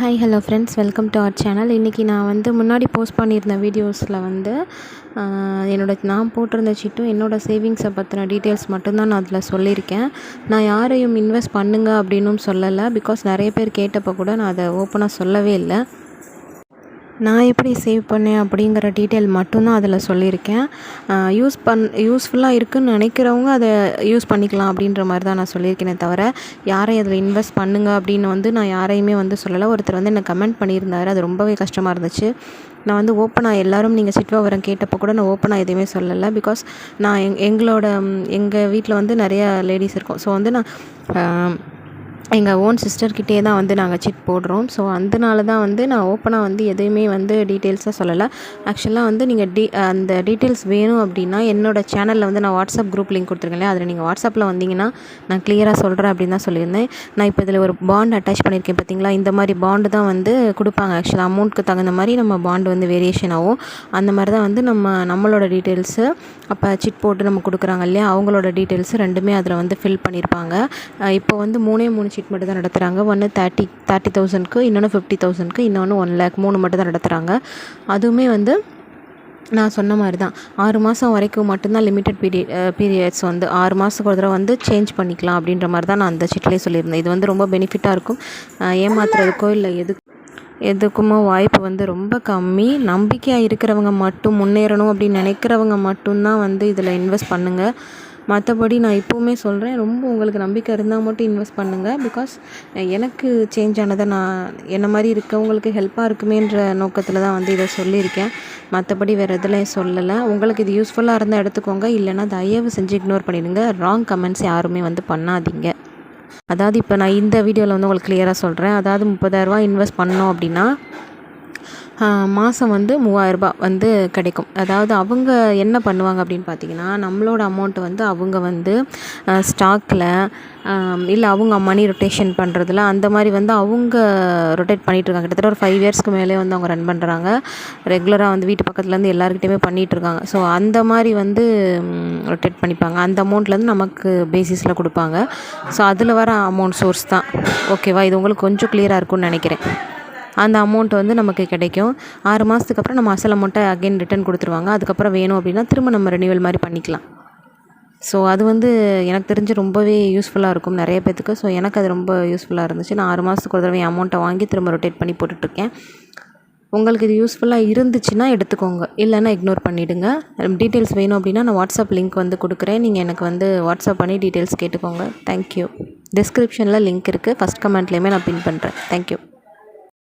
Hi hello friends welcome to our channel இன்றைக்கி நான் வந்து முன்னாடி போஸ்ட் பண்ணியிருந்த வீடியோஸில் வந்து என்னோட நான் போட்டிருந்த சிட்டும் என்னோடய சேவிங்ஸை பற்றின டீட்டெயில்ஸ் மட்டும்தான் நான் அதில் சொல்லியிருக்கேன். நான் யாரையும் இன்வெஸ்ட் பண்ணுங்க அப்படின்னும் சொல்லலை. பிகாஸ் நிறைய பேர் கேட்டப்போ கூட நான் அதை ஓப்பனாக சொல்லவே இல்லை. நான் எப்படி சேவ் பண்ணேன் அப்படிங்கிற டீட்டெயில் மட்டும்தான் அதில் சொல்லியிருக்கேன். யூஸ் பண் யூஸ்ஃபுல்லாக இருக்குதுன்னு நினைக்கிறவங்க அதை யூஸ் பண்ணிக்கலாம் அப்படின்ற மாதிரி தான் நான் சொல்லியிருக்கேனே தவிர யாரையும் அதில் இன்வெஸ்ட் பண்ணுங்க அப்படின்னு வந்து நான் யாரையுமே வந்து சொல்லலை. ஒருத்தர் வந்து என்னை கமெண்ட் பண்ணியிருந்தாரு. அது ரொம்பவே கஷ்டமாக இருந்துச்சு. நான் வந்து ஓப்பனாக எல்லோரும் நீங்கள் சிட்வா வரம் கேட்டப்போ கூட நான் ஓப்பனாக எதுவுமே சொல்லலை. பிகாஸ் நான் எங் எங்களோட எங்கள் வீட்டில் வந்து நிறையா லேடிஸ் இருக்கோம். ஸோ வந்து நான் எங்கள் ஓன் சிஸ்டர்கிட்டே தான் வந்து நாங்கள் சிட் போடுறோம். ஸோ அதனால தான் வந்து நான் ஓப்பனாக வந்து எதையுமே வந்து டீட்டெயில்ஸாக சொல்லலை. ஆக்சுவலாக வந்து நீங்கள் டி அந்த டீட்டெயில்ஸ் வேணும் அப்படின்னா என்னோடய சேனலில் வந்து நான் வாட்ஸ்அப் குரூப் லிங்க் கொடுத்துருக்கேன் இல்லையா அதில் நீங்கள் வாட்ஸ்அப்பில் வந்தீங்கன்னா நான் கிளியராக சொல்கிறேன் அப்படின்னு தான் சொல்லியிருந்தேன். நான் இப்போ இதில் ஒரு பாண்ட் அட்டாச் பண்ணியிருக்கேன் பார்த்தீங்களா இந்த மாதிரி பாண்டு தான் வந்து கொடுப்பாங்க. ஆக்சுவலாக அமௌண்ட்டுக்கு தகுந்த மாதிரி நம்ம பாண்டு வந்து வேரியேஷன் ஆகும். அந்த மாதிரி தான் வந்து நம்ம நம்மளோட டீட்டெயில்ஸு அப்போ சிட் போட்டு நம்ம கொடுக்குறாங்க இல்லையா? அவங்களோட டீட்டெயில்ஸு ரெண்டுமே அதில் வந்து ஃபில் பண்ணியிருப்பாங்க. இப்போ வந்து மூணே மூணு ஷீட் மட்டும் தான் நடத்துகிறாங்க ஒன்று தேர்ட்டி தேர்ட்டி தௌசண்ட்க்கு இன்னொன்று ஃபிஃப்டி தௌசண்ட்க்கு இன்னொன்று ஒன் லேக் மூணு மட்டும் தான் நடத்துகிறாங்க அதுவுமே வந்து நான் சொன்ன மாதிரி தான் ஆறு மாதம் வரைக்கும் மட்டும்தான் லிமிட்டெட் பீரியட் பீரியட்ஸ் வந்து ஆறு மாதத்துக்கு ஒரு தடவை வந்து சேஞ்ச் பண்ணிக்கலாம் அப்படின்ற மாதிரி தான் நான் அந்த சீட்லேயே சொல்லியிருந்தேன். இது வந்து ரொம்ப பெனிஃபிட்டாக இருக்கும். ஏமாத்துறதுக்கோ இல்லை எது எதுக்குமோ வாய்ப்பு வந்து ரொம்ப கம்மி. நம்பிக்கையாக இருக்கிறவங்க மட்டும் முன்னேறணும் அப்படின்னு நினைக்கிறவங்க மட்டும்தான் வந்து இதில் இன்வெஸ்ட் பண்ணுங்கள் மற்றபடி நான் இப்போவுமே சொல்கிறேன் ரொம்ப உங்களுக்கு நம்பிக்கை இருந்தால் மட்டும் இன்வெஸ்ட் பண்ணுங்கள் பிகாஸ் எனக்கு சேஞ்ச் ஆனதை நான் என்ன மாதிரி இருக்கவங்களுக்கு ஹெல்ப்பாக இருக்குமேன்ற நோக்கத்தில் தான் வந்து இதை சொல்லியிருக்கேன். மற்றபடி வேறு இதில் சொல்லலை. உங்களுக்கு இது யூஸ்ஃபுல்லாக இருந்தால் எடுத்துக்கோங்க. இல்லைனா தயவு செஞ்சு இக்னோர் பண்ணிவிடுங்க ராங் கமெண்ட்ஸ் யாருமே வந்து பண்ணாதீங்க. அதாவது இப்போ நான் இந்த வீடியோவில் வந்து உங்களுக்கு கிளியராக சொல்கிறேன் அதாவது முப்பதாயிரரூவா இன்வெஸ்ட் பண்ணோம் அப்படின்னா மாதம் வந்து மூவாயிரரூபா வந்து கிடைக்கும். அதாவது அவங்க என்ன பண்ணுவாங்க அப்படின்னு பார்த்தீங்கன்னா நம்மளோட அமௌண்ட்டு வந்து அவங்க வந்து ஸ்டாக்கில் இல்லை அவங்க மணி ரொட்டேஷன் பண்ணுறதுல அந்த மாதிரி வந்து அவங்க ரொட்டேட் பண்ணிகிட்ருக்காங்க கிட்டத்தட்ட ஒரு ஃபைவ் இயர்ஸ்க்கு மேலே வந்து அவங்க ரன் பண்ணுறாங்க ரெகுலராக வந்து வீட்டு பக்கத்துலேருந்து எல்லாருக்கிட்டையுமே பண்ணிகிட்ருக்காங்க ஸோ அந்த மாதிரி வந்து ரொட்டேட் பண்ணிப்பாங்க. அந்த அமௌண்ட்லேருந்து நமக்கு பேசிஸில் கொடுப்பாங்க. ஸோ அதில் வர அமௌண்ட் சோர்ஸ் தான். ஓகேவா இது உங்களுக்கு கொஞ்சம் கிளியராக இருக்கும்னு நினைக்கிறேன். அந்த அமௌண்ட் வந்து நமக்கு கிடைக்கும். ஆறு மாதத்துக்கு அப்புறம் நம்ம அசல் அமௌண்ட்டை அகைன் ரிட்டன் கொடுத்துருவாங்க. அதுக்கப்புறம் வேணும் அப்படின்னா திரும்ப நம்ம ரெனியூவல் மாதிரி பண்ணிக்கலாம். ஸோ அது வந்து எனக்கு தெரிஞ்சு ரொம்பவே யூஸ்ஃபுல்லாக இருக்கும் நிறைய பேத்துக்கு. ஸோ எனக்கு அது ரொம்ப யூஸ்ஃபுல்லாக இருந்துச்சு. நான் ஆறு மாதத்துக்கு ஒரு தடவை அமௌண்ட்டை வாங்கி திரும்ப ரொட்டேட் பண்ணி போட்டுட்ருக்கேன். உங்களுக்கு இது யூஸ்ஃபுல்லாக இருந்துச்சுன்னா எடுத்துக்கோங்க. இல்லைன்னா இக்னோர் பண்ணிவிடுங்க டீட்டெயில்ஸ் வேணும் அப்படின்னா நான் வாட்ஸ்அப் லிங்க் வந்து கொடுக்குறேன். நீங்கள் எனக்கு வந்து வாட்ஸ்அப் பண்ணி டீட்டெயில்ஸ் கேட்டுக்கோங்க. தேங்க்யூ டிஸ்கிரிப்ஷனில் லிங்க் இருக்குது ஃபஸ்ட் கமெண்ட்லேயுமே நான் பின் பண்ணுறேன் தேங்க்யூ